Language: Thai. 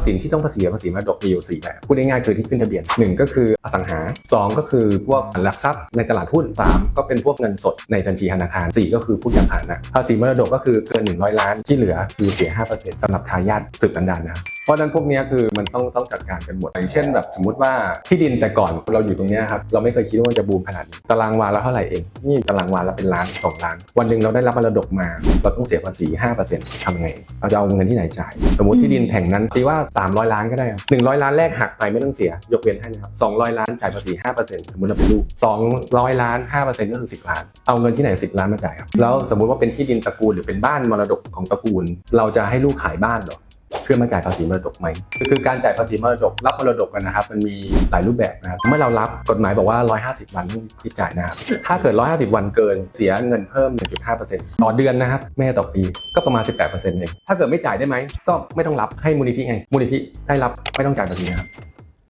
พย์สินที่ต้องภาษีภาษีมรดกมีอยู่สี่แบบพูดง่ายๆคือที่ขึ้นทะเบียนหนึ่งก็คืออสังหาสองก็คือพวกหลักทรัพย์ในตลาดหุ้นสามก็เป็นพวกเงินสดในบัญชีธนาคารสี่ก็คือผู้ยังผ่านนะภาษีมรดกก็คือเกิน 100 ล้านที่เหลือคือเสีย 5%สำหรับทายาทสืบสันดานนะครับ เพราะฉะนั้นพวกนี้คือมันต้องต้องจัดการกันหมดอย่างเช่นแบบสมมติว่าที่ดินแต่ก่อนเราอยู่ตรงนี้ครับเราไม่เคยคิดว่ามันจะบูมขนาดนี้ตารางวาละเท่าไหร่เองนี่ตารางวาละเป็นล้านสองล้าน วันหนึ่งเราได้รับมรดกมา เราต้องเสียภาษี5%ทำไงเราจะเอาเงินที่ไหนจ่าย สมมติที่ดินแผงนั้นตีว่า300ล้านก็ได้ครับ100ล้านแรกหักไปไม่ต้องเสีย ยกเว้นให้นะครับ200ล้านจ่ายภาษี5%สมมติเราเป็นลูก200ล้าน5%ก็คือ10ล้าน เอาเงินที่ไหน10ล้านมาจ่ายครับแล้วสมมติว่าเป็นที่ดินตระกูลหรือเป็นบ้านมรดกของตระกูล เราจะให้ลูกขายบ้านหรอ พื่อมาจ่ายภาษีมรดกไหมคือการจ่ายภาษีมรดกรับมรดกกันนะครับมันมีหลายรูปแบบนะครับเมื่อเรารับกฎหมายบอกว่า 150 วันต้องที่จ่ายนะครับถ้าเกิด 150 วันเกินเสียเงินเพิ่ม 1.5%ต่อเดือนนะครับไม่ใช่ต่อปีก็ประมาณ 18%เองถ้าเกิดไม่จ่ายได้ไหมก็ไม่ต้องรับให้มูลนิธิไงมูลนิธิได้รับไม่ต้องจ่ายภาษีนะครับ